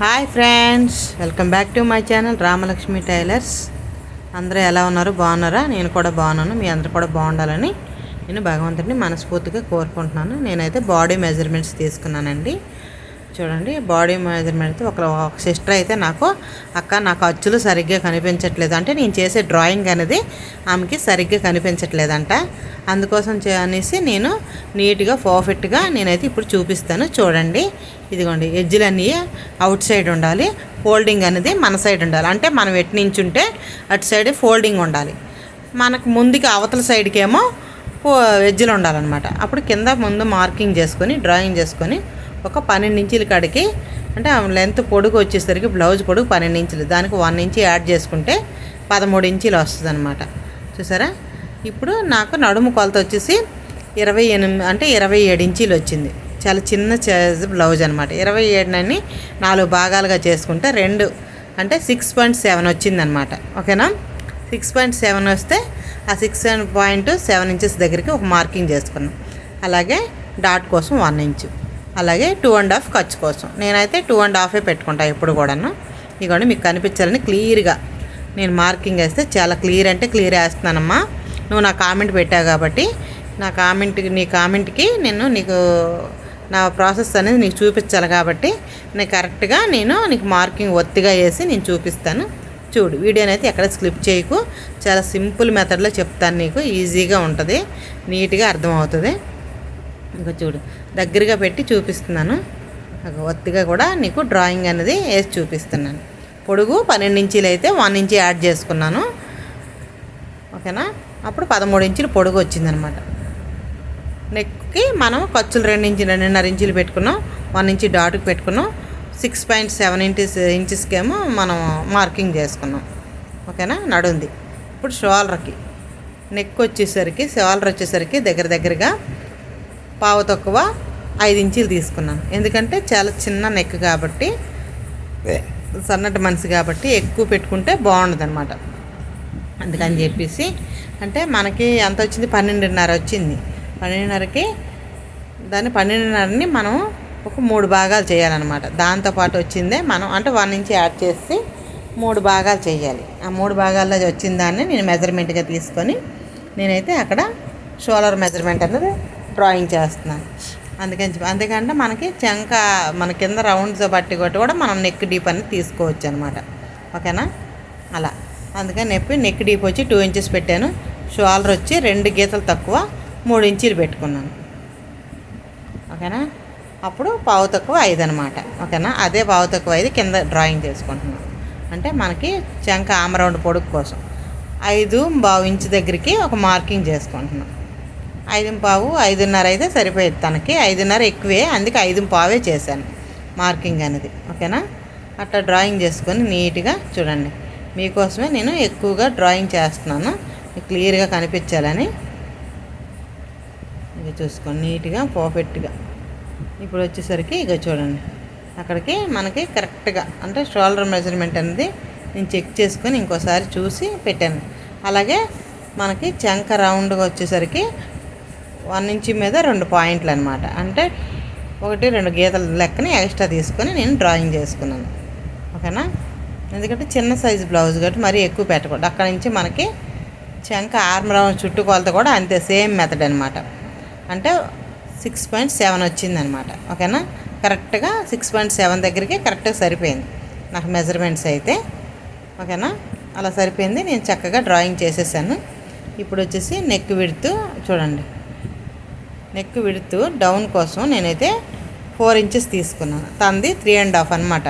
Hi friends welcome back to my channel Ramalakshmi tailors. అందరూ ఎలా ఉన్నారు? బాగున్నారా? నేను కూడా బాగున్నాను. మీ అందరూ కూడా బాగుండాలని నేను భగవంతుడిని మనస్ఫూర్తిగా కోరుకుంటున్నాను. నేనైతే బాడీ మెజర్మెంట్స్ తీసుకున్నానండి. చూడండి బాడీ మెజర్మెంట్ ఒక ఒక సిస్టర్ అయితే నాకు అక్క నాకు అచ్చులు సరిగ్గా కనిపించట్లేదు. అంటే నేను చేసే డ్రాయింగ్ అనేది ఆమెకి సరిగ్గా కనిపించట్లేదంట. అందుకోసం చే- అనేసి నేను నీట్గా పర్ఫెక్ట్గా నేనైతే ఇప్పుడు చూపిస్తాను. చూడండి ఇదిగోండి ఎడ్జ్లన్నీ అవుట్ సైడ్ ఉండాలి ఫోల్డింగ్ అనేది మన సైడ్ ఉండాలి. అంటే మనం ఎటు నించుంటే అటు సైడ్ ఫోల్డింగ్ ఉండాలి. మనకు ముందుకి అవతల సైడ్కేమో ఎడ్జ్లు ఉండాలన్నమాట. అప్పుడు కింద ముందు మార్కింగ్ చేసుకొని డ్రాయింగ్ చేసుకొని ఒక పన్నెండు ఇంచుల కాడికి అంటే లెంత్ పొడుగు వచ్చేసరికి బ్లౌజ్ పొడుగు పన్నెండు ఇంచులు. దానికి వన్ ఇంచి యాడ్ చేసుకుంటే పదమూడు ఇంచులు వస్తుంది అనమాట చూసారా? ఇప్పుడు నాకు నడుము కొలత వచ్చేసి ఇరవై ఎనిమిది అంటే ఇరవై ఏడు ఇంచీలు వచ్చింది. చాలా చిన్న బ్లౌజ్ అనమాట ఇరవై ఏడునని నాలుగు భాగాలుగా చేసుకుంటే రెండు అంటే సిక్స్ పాయింట్ సెవెన్ వచ్చిందనమాట ఓకేనా? సిక్స్ పాయింట్ సెవెన్ వస్తే ఆ సిక్స్ పాయింట్ సెవెన్ ఇంచెస్ దగ్గరికి ఒక మార్కింగ్ చేసుకున్నాం. అలాగే డాట్ కోసం వన్ ఇంచు అలాగే టూ అండ్ హాఫ్ ఖర్చు కోసం. నేనైతే టూ అండ్ హాఫే పెట్టుకుంటా ఎప్పుడు కూడాను. ఇదిగోండి మీకు కనిపించాలని క్లియర్గా నేను మార్కింగ్ వేస్తే చాలా క్లియర్ అంటే క్లియర్ వేస్తున్నానమ్మా. నువ్వు నా కామెంట్ పెట్టావు కాబట్టి నా కామెంట్కి నీ కామెంట్కి నేను నీకు నా ప్రాసెస్ అనేది నీకు చూపించాలి కాబట్టి నేను కరెక్ట్గా నేను నీకు మార్కింగ్ ఒత్తిగా వేసి నేను చూపిస్తాను. చూడు వీడియోని అయితే ఎక్కడ స్లిప్ చేయకు. చాలా సింపుల్ మెథడ్లో చెప్తాను నీకు. ఈజీగా ఉంటుంది. నీట్గా అర్థమవుతుంది. ఇంకా చూడు. దగ్గరగా పెట్టి చూపిస్తున్నాను. ఒత్తిగా కూడా నీకు డ్రాయింగ్ అనేది వేసి చూపిస్తున్నాను. పొడుగు పన్నెండు ఇంచీలు అయితే వన్ ఇంచి యాడ్ చేసుకున్నాను. ఓకేనా? అప్పుడు పదమూడు ఇంచులు పొడుగు వచ్చిందనమాట. నెక్కి మనం ఖర్చులు రెండు ఇంచులు రెండున్నర ఇంచులు పెట్టుకున్నాం. వన్ ఇంచి డాట్కి పెట్టుకున్నాం. సిక్స్ పాయింట్ సెవెన్ ఇంచెస్ ఇంచెస్కి ఏమో మనం మార్కింగ్ చేసుకున్నాం. ఓకేనా? నడుంది. ఇప్పుడు షోల్డర్కి నెక్ వచ్చేసరికి షోల్డర్ వచ్చేసరికి దగ్గర దగ్గరగా పావు తక్కువ ఐదు ఇంచీలు తీసుకున్నాను ఎందుకంటే చాలా చిన్న నెక్ కాబట్టి సన్నటి మనిషి కాబట్టి ఎక్కువ పెట్టుకుంటే బాగుండదు అనమాట అందుకని చెప్పేసి అంటే మనకి ఎంత వచ్చింది? పన్నెండున్నర వచ్చింది. పన్నెండున్నరకి దాన్ని పన్నెండున్నరని మనం ఒక మూడు భాగాలు చేయాలన్నమాట. దాంతోపాటు వచ్చిందే మనం అంటే వన్ ఇంచ్ యాడ్ చేసి మూడు భాగాలు చేయాలి. ఆ మూడు భాగాల్లో వచ్చిన దాన్ని నేను మెజర్మెంట్గా తీసుకొని నేనైతే అక్కడ షోలర్ మెజర్మెంట్ అనేది డ్రాయింగ్ చేస్తున్నాను. అందుకని చెప్పి అందుకంటే మనకి చెంక మన కింద రౌండ్స్ బట్టి కొట్టి కూడా మనం నెక్ డీప్ అనేది తీసుకోవచ్చు అనమాట. ఓకేనా? అలా. అందుకని చెప్పి నెక్ డీప్ వచ్చి టూ ఇంచెస్ పెట్టాను. షోల్డర్ వచ్చి రెండు గీతలు తక్కువ మూడు ఇంచీలు పెట్టుకున్నాను. ఓకేనా? అప్పుడు పావు తక్కువ ఐదు అనమాట. ఓకేనా? అదే పావు తక్కువ ఐదు కింద డ్రాయింగ్ చేసుకుంటున్నాను. అంటే మనకి చెంక ఆమరౌండ్ పొడుగు కోసం. ఐదు బావు ఇంచు దగ్గరికి ఒక మార్కింగ్ చేసుకుంటున్నాం ఐదు పావు ఐదున్నర అయితే సరిపోయేది తనకి. ఐదున్నర ఎక్కువే అందుకే ఐదు పావే చేశాను మార్కింగ్ అనేది. ఓకేనా? అట్లా డ్రాయింగ్ చేసుకొని నీట్గా చూడండి. మీకోసమే నేను ఎక్కువగా డ్రాయింగ్ చేస్తున్నాను. క్లియర్గా కనిపించాలని. ఇక చూసుకోండి నీట్గా పర్ఫెక్ట్గా. ఇప్పుడు వచ్చేసరికి ఇక చూడండి. అక్కడికి మనకి కరెక్ట్గా అంటే షోల్డర్ మెజర్మెంట్ అనేది నేను చెక్ చేసుకొని ఇంకోసారి చూసి పెట్టాను. అలాగే మనకి చంక రౌండ్గా వచ్చేసరికి వన్ ఇంచ్ మీద రెండు పాయింట్లు అనమాట అంటే ఒకటి రెండు గీతల లెక్కని ఎక్స్ట్రా తీసుకొని నేను డ్రాయింగ్ చేసుకున్నాను. ఓకేనా? ఎందుకంటే చిన్న సైజు బ్లౌజ్ కాబట్టి మరీ ఎక్కువ పెట్టకూడదు. అక్కడ నుంచి మనకి చెంక ఆర్మ్ రౌండ్ చుట్టుకొలత కూడా అంతే సేమ్ మెథడ్ అనమాట అంటే సిక్స్ పాయింట్ సెవెన్ వచ్చిందనమాట ఓకేనా? కరెక్ట్గా సిక్స్ పాయింట్ సెవెన్ దగ్గరికి కరెక్ట్గా సరిపోయింది. నాకు మెజర్మెంట్స్ అయితే. ఓకేనా? అలా సరిపోయింది. నేను చక్కగా డ్రాయింగ్ చేసేసాను. ఇప్పుడు వచ్చేసి నెక్ విడుతూ చూడండి. నెక్ విడుతూ డౌన్ కోసం నేనైతే ఫోర్ ఇంచెస్ తీసుకున్నాను. తంది త్రీ అండ్ హాఫ్ అనమాట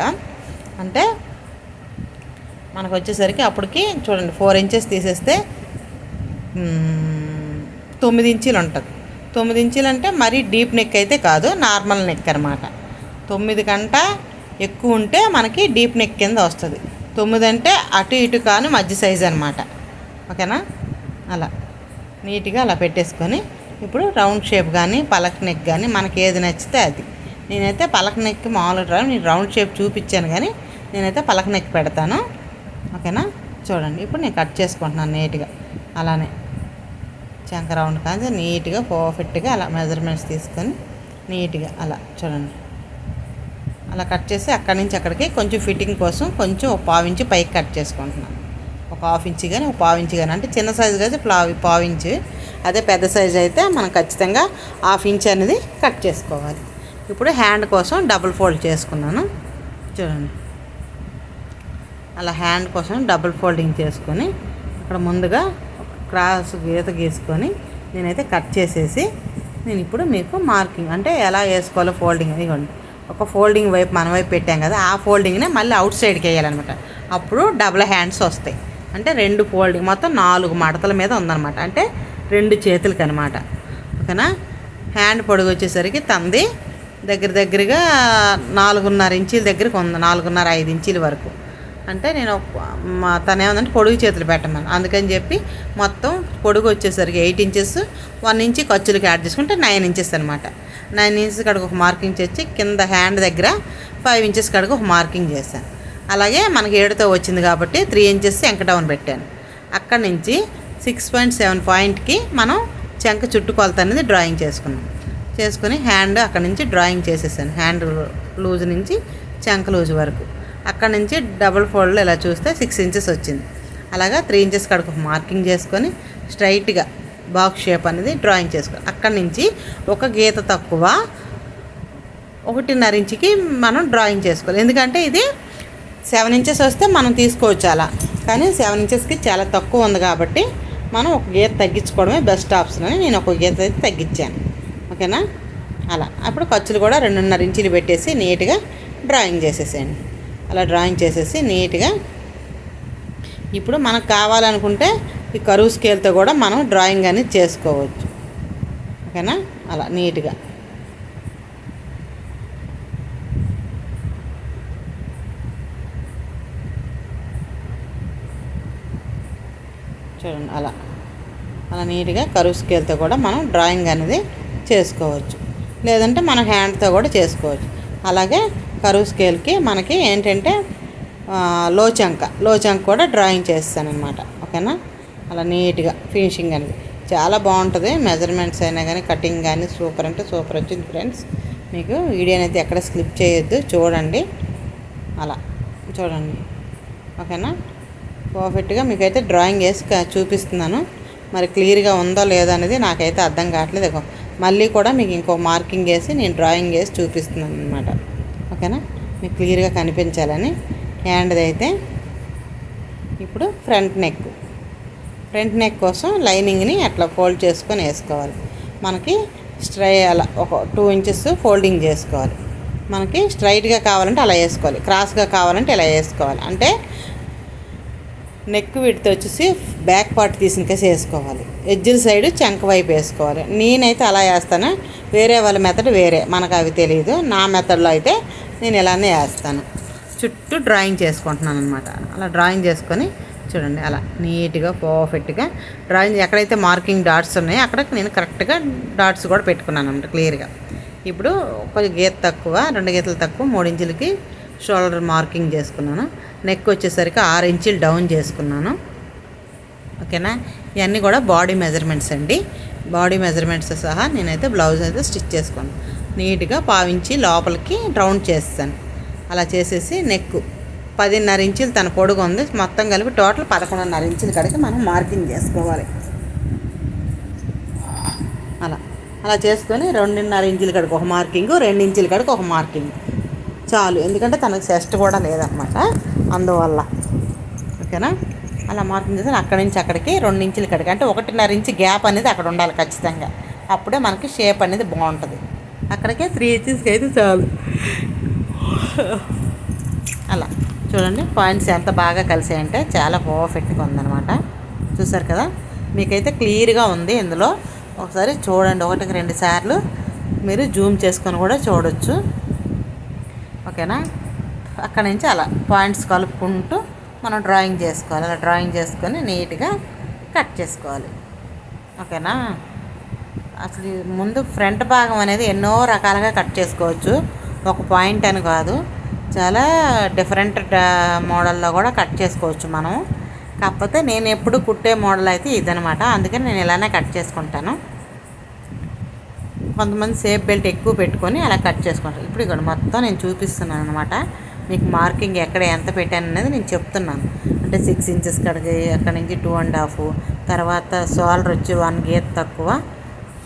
అంటే మనకు వచ్చేసరికి అప్పటికి చూడండి ఫోర్ ఇంచెస్ తీసేస్తే తొమ్మిది ఇంచీలు ఉంటుంది. తొమ్మిది ఇంచీలు అంటే మరీ డీప్ నెక్ అయితే కాదు నార్మల్ నెక్ అనమాట తొమ్మిది కంట ఎక్కువ ఉంటే మనకి డీప్ నెక్ కింద వస్తుంది. తొమ్మిది అంటే అటు ఇటు కాని మధ్య సైజ్ అనమాట ఓకేనా? అలా. నీట్గా అలా పెట్టేసుకొని ఇప్పుడు రౌండ్ షేప్ కానీ పలక్ నెక్ కానీ మనకి ఏది నచ్చితే అది. నేనైతే పలక నెక్ మామూలుగా నేను రౌండ్ షేప్ చూపించాను కానీ నేనైతే పలక నెక్ పెడతాను. ఓకేనా? చూడండి. ఇప్పుడు నేను కట్ చేసుకుంటున్నాను నీట్గా. అలానే చంక రౌండ్ కాదు. నీట్గా పర్ఫెక్ట్గా అలా మెజర్మెంట్స్ తీసుకొని నీట్గా అలా చూడండి. అలా కట్ చేసి అక్కడి నుంచి అక్కడికి కొంచెం ఫిట్టింగ్ కోసం కొంచెం ఒక పావు ఇంచు పైకి కట్ చేసుకుంటున్నాను. ఒక హాఫ్ ఇంచ్ కానీ ఒక పావు ఇంచ్ కానీ అంటే చిన్న సైజు అయితే పావు పావు ఇంచు. అదే పెద్ద సైజు అయితే మనం ఖచ్చితంగా హాఫ్ ఇంచ్ అనేది కట్ చేసుకోవాలి. ఇప్పుడు హ్యాండ్ కోసం డబుల్ ఫోల్డ్ చేసుకున్నాను. చూడండి. అలా హ్యాండ్ కోసం డబుల్ ఫోల్డింగ్ చేసుకొని అక్కడ ముందుగా క్రాస్ గీత గీసుకొని నేనైతే కట్ చేసేసి నేను ఇప్పుడు మీకు మార్కింగ్ అంటే ఎలా వేసుకోవాలో ఫోల్డింగ్ ఇవ్వండి ఒక ఫోల్డింగ్ వైపు మన వైపు పెట్టాం కదా ఆ ఫోల్డింగ్నే మళ్ళీ అవుట్ సైడ్కి వేయాలన్నమాట. అప్పుడు డబుల్ హ్యాండ్స్ వస్తాయి. అంటే రెండు ఫోల్డింగ్ మొత్తం నాలుగు మడతల మీద ఉందన్నమాట. అంటే రెండు చేతులకి అనమాట ఓకేనా? హ్యాండ్ పొడుగు వచ్చేసరికి తంది దగ్గర దగ్గరగా నాలుగున్నర ఇంచీల దగ్గరకు ఉంది నాలుగున్నర ఐదు ఇంచీల వరకు. అంటే నేను మా తను ఏమందంటే పొడుగు చేతులు పెట్టమని. అందుకని చెప్పి మొత్తం పొడుగు వచ్చేసరికి ఎయిట్ ఇంచెస్ వన్ ఇంచ్ ఖర్చులకి యాడ్ చేసుకుంటే నైన్ ఇంచెస్ అనమాట. నైన్ ఇంచెస్ కడుగు ఒక మార్కింగ్ చేసి కింద హ్యాండ్ దగ్గర ఫైవ్ ఇంచెస్ కడుగు ఒక మార్కింగ్ చేశాను. అలాగే మనకి ఏడుతో వచ్చింది కాబట్టి త్రీ ఇంచెస్ ఎంక పెట్టాను. అక్కడి నుంచి సిక్స్ పాయింట్ సెవెన్ పాయింట్కి మనం చెంక చుట్టుకొలత అనేది డ్రాయింగ్ చేసుకున్నాం. చేసుకుని హ్యాండ్ అక్కడ నుంచి డ్రాయింగ్ చేసేసాను. హ్యాండ్ లూజ్ నుంచి చెంక లూజ్ వరకు. అక్కడ నుంచి డబుల్ ఫోల్డ్లో ఇలా చూస్తే సిక్స్ ఇంచెస్ వచ్చింది. అలాగా త్రీ ఇంచెస్ కడుకు మార్కింగ్ చేసుకొని స్ట్రైట్గా బాక్స్ షేప్ అనేది డ్రాయింగ్ చేసుకోవాలి అక్కడి నుంచి ఒక గీత తక్కువ ఒకటిన్నర ఇంచుకి మనం డ్రాయింగ్ చేసుకోవాలి. ఎందుకంటే ఇది సెవెన్ ఇంచెస్ వస్తే మనం తీసుకోవచ్చు అలా. కానీ సెవెన్ ఇంచెస్కి చాలా తక్కువ ఉంది కాబట్టి మనం ఒక గీత తగ్గించుకోవడమే బెస్ట్ ఆప్షన్ అని నేను ఒక గీత అయితే తగ్గించాను. ఓకేనా? అలా. అప్పుడు ఖర్చులు కూడా రెండున్నర ఇంచులు పెట్టేసి నీట్గా డ్రాయింగ్ చేసేసేయండి. అలా డ్రాయింగ్ చేసేసి నీట్గా ఇప్పుడు మనకు కావాలనుకుంటే ఈ కరువు స్కేల్తో కూడా మనం డ్రాయింగ్ అనేది చేసుకోవచ్చు. ఓకేనా? అలా నీట్గా. చూడండి అలా. అలా నీట్గా కరువు స్కేల్తో కూడా మనం డ్రాయింగ్ అనేది చేసుకోవచ్చు. లేదంటే మన హ్యాండ్తో కూడా చేసుకోవచ్చు. అలాగే కరువు స్కేల్కి మనకి ఏంటంటే లోచంక. లోచంక కూడా డ్రాయింగ్ చేస్తానమాట ఓకేనా? అలా నీట్గా ఫినిషింగ్ అనేది. చాలా బాగుంటుంది. మెజర్మెంట్స్ అయినా కానీ కటింగ్ కానీ సూపర్ అంటే సూపర్ వచ్చింది ఫ్రెండ్స్. మీకు వీడియో అనేది ఎక్కడ స్లిప్ చేయొద్దు. చూడండి. అలా. చూడండి. ఓకేనా? పర్ఫెక్ట్గా మీకైతే డ్రాయింగ్ వేసి చూపిస్తున్నాను. మరి క్లియర్గా ఉందో లేదో అనేది నాకైతే అర్థం కావట్లేదు. మళ్ళీ కూడా మీకు ఇంకో మార్కింగ్ వేసి నేను డ్రాయింగ్ వేసి చూపిస్తున్నాను అనమాట ఓకేనా? మీకు క్లియర్గా కనిపించాలని. హ్యాండ్ది అయితే ఇప్పుడు ఫ్రంట్ నెక్. ఫ్రంట్ నెక్ కోసం లైనింగ్ని అట్లా ఫోల్డ్ చేసుకొని వేసుకోవాలి. మనకి స్ట్రై అలా ఒక టూ ఇంచెస్ ఫోల్డింగ్ చేసుకోవాలి. మనకి స్ట్రైట్గా కావాలంటే అలా వేసుకోవాలి. క్రాస్గా కావాలంటే ఇలా వేసుకోవాలి. అంటే నెక్ విడితే వచ్చేసి బ్యాక్ పార్ట్ తీసినకేసి వేసుకోవాలి. ఎడ్జిల్ సైడ్ చెంక వైపు వేసుకోవాలి. నేనైతే అలా వేస్తాను. వేరే వాళ్ళ మెథడ్ వేరే. మనకు అవి తెలియదు నా మెథడ్లో అయితే నేను ఇలానే వేస్తాను. చుట్టూ డ్రాయింగ్ చేసుకుంటున్నాను అనమాట అలా డ్రాయింగ్ చేసుకొని చూడండి అలా నీట్గా పర్ఫెక్ట్గా డ్రాయింగ్ ఎక్కడైతే మార్కింగ్ డాట్స్ ఉన్నాయో అక్కడ నేను కరెక్ట్గా డాట్స్ కూడా పెట్టుకున్నాను అనమాట క్లియర్గా. ఇప్పుడు కొంచెం గీత తక్కువ రెండు గీతలు తక్కువ మూడించులకి షోల్డర్ మార్కింగ్ చేసుకున్నాను. నెక్ వచ్చేసరికి ఆరు ఇంచులు డౌన్ చేసుకున్నాను. ఓకేనా? ఇవన్నీ కూడా బాడీ మెజర్మెంట్స్ అండి. బాడీ మెజర్మెంట్స్ సహా నేనైతే బ్లౌజ్ అయితే స్టిచ్ చేసుకున్నాను. నీట్గా పావించి లోపలికి రౌండ్ చేస్తాను. అలా చేసేసి నెక్ పదిన్నర ఇంచులు తన పొడుగు ఉంది. మొత్తం కలిపి టోటల్ పదకొండున్నర ఇంచుల కడికి మనం మార్కింగ్ చేసుకోవాలి. అలా. అలా చేసుకొని రెండున్నర ఇంచుల కడికి ఒక మార్కింగ్ రెండు ఇంచుల కడికి ఒక మార్కింగ్. చాలు. ఎందుకంటే తనకు చెస్ట్ కూడా లేదనమాట అందువల్ల. ఓకేనా? అలా మార్కింగ్ చేసి అక్కడి నుంచి అక్కడికి రెండు ఇంచుల ఇక్కడికి. అంటే ఒకటిన్నర ఇంచు గ్యాప్ అనేది అక్కడ ఉండాలి ఖచ్చితంగా. అప్పుడే మనకి షేప్ అనేది బాగుంటుంది. అక్కడికే త్రీ ఇంచెస్కి అయితే చాలు. అలా. చూడండి పాయింట్స్ ఎంత బాగా కలిసాయంటే చాలా పర్ఫెక్ట్గా ఉందన్నమాట. చూసారు కదా? మీకైతే క్లియర్గా ఉంది ఇందులో. ఒకసారి చూడండి ఒకటికి రెండు సార్లు మీరు జూమ్ చేసుకొని కూడా చూడొచ్చు. ఓకేనా? అక్కడ నుంచి అలా పాయింట్స్ కలుపుకుంటూ మనం డ్రాయింగ్ చేసుకోవాలి. అలా డ్రాయింగ్ చేసుకొని నీట్గా కట్ చేసుకోవాలి. ఓకేనా? అసలు ముందు ఫ్రంట్ భాగం అనేది ఎన్నో రకాలుగా కట్ చేసుకోవచ్చు. ఒక పాయింట్ అని కాదు. చాలా డిఫరెంట్ మోడల్లో కూడా కట్ చేసుకోవచ్చు మనం. కాకపోతే నేను ఎప్పుడు కుట్టే మోడల్ అయితే ఇదనమాట అందుకని నేను ఇలానే కట్ చేసుకుంటాను. కొంతమంది సేఫ్ బెల్ట్ ఎక్కువ పెట్టుకొని అలా కట్ చేసుకుంటారు. ఇప్పుడు ఇక్కడ మొత్తం నేను చూపిస్తున్నాను అనమాట మీకు మార్కింగ్ ఎక్కడ ఎంత పెట్టాను అనేది నేను చెప్తున్నాను. అంటే సిక్స్ ఇంచెస్ కడిగి అక్కడ నుంచి టూ అండ్ హాఫ్ తర్వాత షోల్డర్ వచ్చి వన్ గీత తక్కువ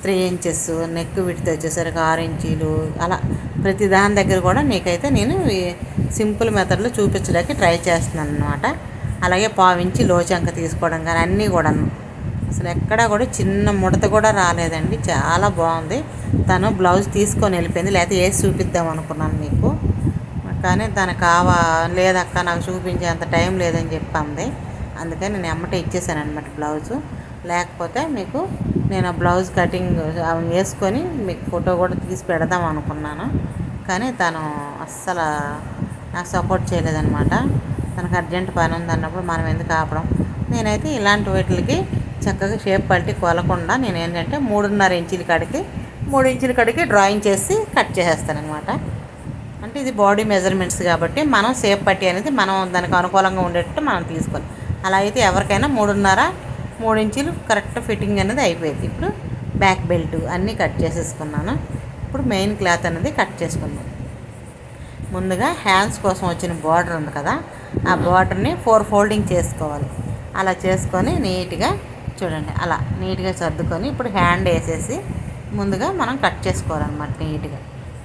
త్రీ ఇంచెస్ నెక్ విడితే వచ్చేసరికి ఆరు ఇంచీలు అలా ప్రతి దాని దగ్గర కూడా నీకైతే నేను సింపుల్ మెథడ్లో చూపించడానికి ట్రై చేస్తున్నాను అనమాట అలాగే పావించి లోచంక తీసుకోవడం కానీ అన్నీ కూడాను. అసలు ఎక్కడా కూడా చిన్న ముడత కూడా రాలేదండి. చాలా బాగుంది. తను బ్లౌజ్ తీసుకొని వెళ్ళిపోయింది. లేకపోతే వేసి చూపిద్దాం అనుకున్నాను మీకు. కానీ తను కావా లేదక్క నాకు చూపించేంత టైం లేదని చెప్పింది. అందుకని నేను ఎమ్మటే ఇచ్చేసాను అనమాట బ్లౌజు. లేకపోతే మీకు నేను ఆ బ్లౌజ్ కటింగ్ వేసుకొని మీకు ఫోటో కూడా తీసి పెడదాం అనుకున్నాను. కానీ తను అస్సలు నాకు సపోర్ట్ చేయలేదనమాట తనకు అర్జెంట్ పని ఉంది అన్నప్పుడు మనం ఎందుకు ఆపడం? నేనైతే ఇలాంటి వీటికి చక్కగా షేప్ పట్టి కొలకుండా నేను ఏంటంటే మూడున్నర ఇంచుల కాడికి మూడు ఇంచుల కాడికి డ్రాయింగ్ చేసి కట్ చేసేస్తానమాట అంటే ఇది బాడీ మెజర్మెంట్స్ కాబట్టి మనం సేఫ్ పట్టి అనేది మనం దానికి అనుకూలంగా ఉండేటట్టు మనం తీసుకోవాలి. అలా అయితే ఎవరికైనా మూడున్నర మూడు ఇంచులు కరెక్ట్ ఫిట్టింగ్ అనేది అయిపోయింది. ఇప్పుడు బ్యాక్ బెల్ట్ అన్నీ కట్ చేసేసుకున్నాను. ఇప్పుడు మెయిన్ క్లాత్ అనేది కట్ చేసుకున్నాను ముందుగా హ్యాండ్స్ కోసం వచ్చిన బార్డర్ ఉంది కదా ఆ బార్డర్ని ఫోర్ ఫోల్డింగ్ చేసుకోవాలి. అలా చేసుకొని నీట్గా చూడండి అలా నీట్గా సర్దుకొని ఇప్పుడు హ్యాండ్ వేసేసి ముందుగా మనం కట్ చేసుకోవాలన్నమాట నీట్గా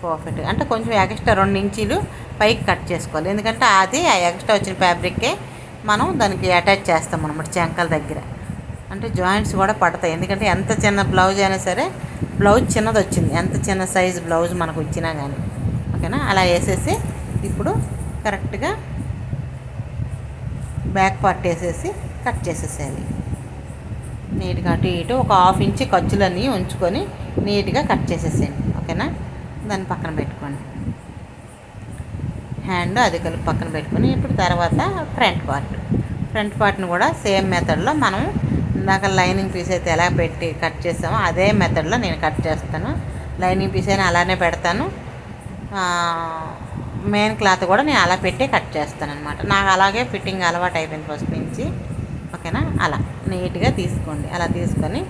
పర్ఫెక్ట్గా. అంటే కొంచెం ఎక్స్ట్రా రెండు ఇంచీలు పైకి కట్ చేసుకోవాలి. ఎందుకంటే అది ఆ ఎక్స్ట్రా వచ్చిన ఫ్యాబ్రిక్కే మనం దానికి అటాచ్ చేస్తాం అనమాట చెంకల దగ్గర. అంటే జాయింట్స్ కూడా పడతాయి. ఎందుకంటే ఎంత చిన్న బ్లౌజ్ అయినా సరే బ్లౌజ్ చిన్నది వచ్చింది. ఎంత చిన్న సైజు బ్లౌజ్ మనకు వచ్చినా కానీ ఓకేనా? అలా వేసేసి ఇప్పుడు కరెక్ట్గా బ్యాక్ పార్ట్ వేసేసి కట్ చేసేసేయాలి. నీట్గా అటు ఇటు ఒక హాఫ్ ఇంచ్ ఖర్చులన్నీ ఉంచుకొని నీట్గా కట్ చేసేసేయండి ఓకేనా? దాన్ని పక్కన పెట్టుకోండి. హ్యాండ్ అది కలిపి పక్కన పెట్టుకొని ఇప్పుడు తర్వాత ఫ్రంట్ పార్ట్. ఫ్రంట్ పార్ట్ని కూడా సేమ్ మెథడ్లో మనం ఇందాక లైనింగ్ పీస్ అయితే ఎలా పెట్టి కట్ చేస్తామో అదే మెథడ్లో నేను కట్ చేస్తాను. లైనింగ్ పీస్ అయినా అలానే పెడతాను. మెయిన్ క్లాత్ కూడా నేను అలా పెట్టి కట్ చేస్తాను అనమాట నాకు అలాగే ఫిట్టింగ్ అలవాటు అయిపోయింది ఫస్ట్ నుంచి. ఓకేనా అలా నీట్గా తీసుకోండి. అలా తీసుకొని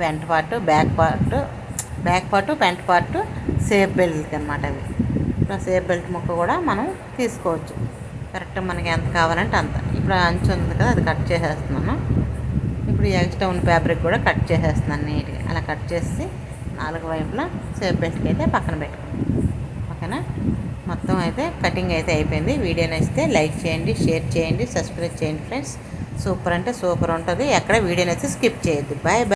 పెంట్ part back part back part పెంట్ పార్ట్ సేఫ్ బెల్ట్ అనమాట అవి. ఇప్పుడు సేఫ్ బెల్ట్ ముక్క కూడా మనం తీసుకోవచ్చు. కరెక్ట్ మనకి ఎంత కావాలంటే అంత. ఇప్పుడు అంచు ఉంది కదా అది కట్ చేసేస్తున్నాను. ఇప్పుడు ఎక్స్ట్రా ఉన్న ఫ్యాబ్రిక్ కూడా కట్ చేసేస్తున్నాను నీట్గా. అలా కట్ చేసి నాలుగు వైపులా సేఫ్ బెల్ట్కి అయితే పక్కన పెట్టుకో మొత్తం అయితే కటింగ్ అయితే అయిపోయింది. వీడియో నచ్చితే లైక్ చేయండి షేర్ చేయండి సబ్స్క్రైబ్ చేయండి ఫ్రెండ్స్. సూపర్ అంటే సూపర్ ఉంటుంది. ఎక్కడ వీడియో నచ్చితే స్కిప్ చేయొద్దు. Bye bye.